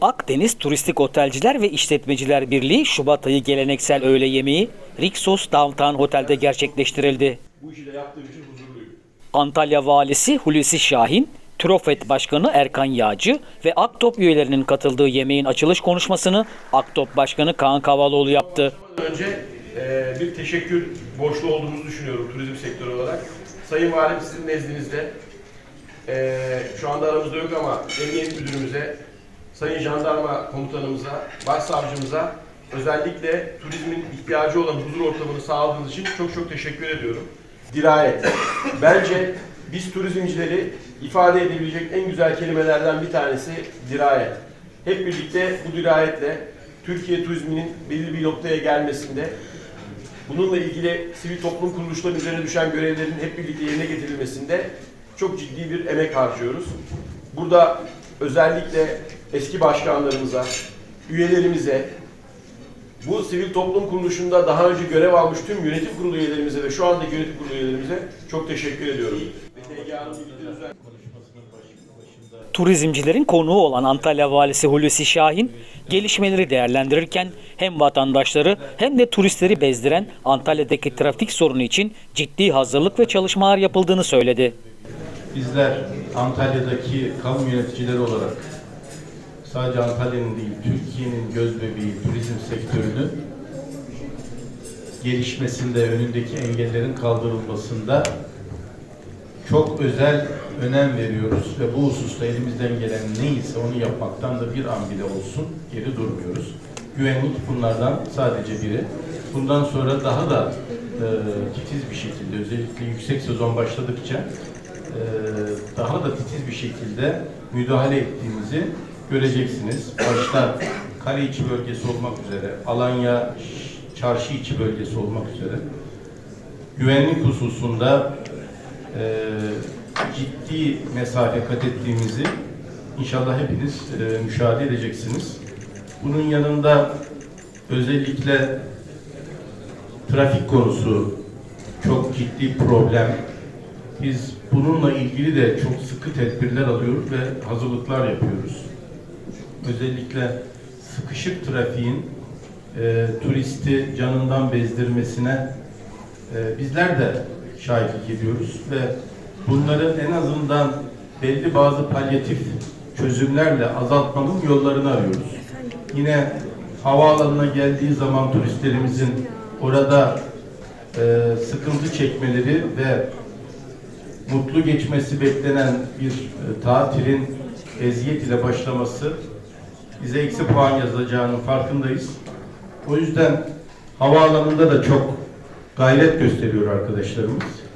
Akdeniz Turistik Otelciler ve İşletmeciler Birliği Şubat ayı geleneksel öğle yemeği Rixos Downtown Otel'de gerçekleştirildi. Bu işi de yaptığım için huzurluyum. Antalya Valisi Hulusi Şahin, Trofet Başkanı Erkan Yağcı ve Aktop üyelerinin katıldığı yemeğin açılış konuşmasını Aktop Başkanı Kaan Kavaloğlu yaptı. Önce e, bir teşekkür borçlu olduğumuzu düşünüyorum turizm sektörü olarak. Sayın Valim sizin nezdinizde e, şu anda aramızda yok ama Emniyet Müdürümüze, Sayın Jandarma Komutanımıza, Başsavcımıza özellikle turizmin ihtiyacı olan huzur ortamını sağladığınız için çok çok teşekkür ediyorum. Dirayet. Bence biz turizmcileri ifade edebilecek en güzel kelimelerden bir tanesi dirayet. Hep birlikte bu dirayetle Türkiye turizminin belli bir noktaya gelmesinde bununla ilgili sivil toplum kuruluşlarının üzerine düşen görevlerin hep birlikte yerine getirilmesinde çok ciddi bir emek harcıyoruz. Burada özellikle eski başkanlarımıza, üyelerimize, bu sivil toplum kuruluşunda daha önce görev almış tüm yönetim kurulu üyelerimize ve şu andaki yönetim kurulu üyelerimize çok teşekkür ediyorum. Turizmcilerin konuğu olan Antalya Valisi Hulusi Şahin, gelişmeleri değerlendirirken hem vatandaşları hem de turistleri bezdiren Antalya'daki trafik sorunu için ciddi hazırlık ve çalışmalar yapıldığını söyledi. Bizler Antalya'daki kamu yöneticileri olarak sadece Antalya'nın değil, Türkiye'nin göz bebeği turizm sektörünü gelişmesinde, önündeki engellerin kaldırılmasında çok özel önem veriyoruz ve bu hususta elimizden gelen neyse onu yapmaktan da bir an bile olsun geri durmuyoruz. Güvenlik bunlardan sadece biri. Bundan sonra daha da e, titiz bir şekilde özellikle yüksek sezon başladıkça e, daha da titiz bir şekilde müdahale ettiğimizi göreceksiniz. Başta kale içi bölgesi olmak üzere, Alanya çarşı içi bölgesi olmak üzere güvenlik hususunda e, ciddi mesafe kat ettiğimizi inşallah hepiniz e, müşahede edeceksiniz. Bunun yanında özellikle trafik konusu çok ciddi problem. Biz bununla ilgili de çok sıkı tedbirler alıyoruz ve hazırlıklar yapıyoruz. Özellikle sıkışık trafiğin e, turisti canından bezdirmesine e, bizler de şahitlik ediyoruz ve bunları en azından belli bazı palyatif çözümlerle azaltmanın yollarını arıyoruz. Yine havaalanına geldiği zaman turistlerimizin orada e, sıkıntı çekmeleri ve mutlu geçmesi beklenen bir e, tatilin eziyet ile başlaması bize eksi puan yazacağının farkındayız. O yüzden havaalanında da çok gayret gösteriyor arkadaşlarımız.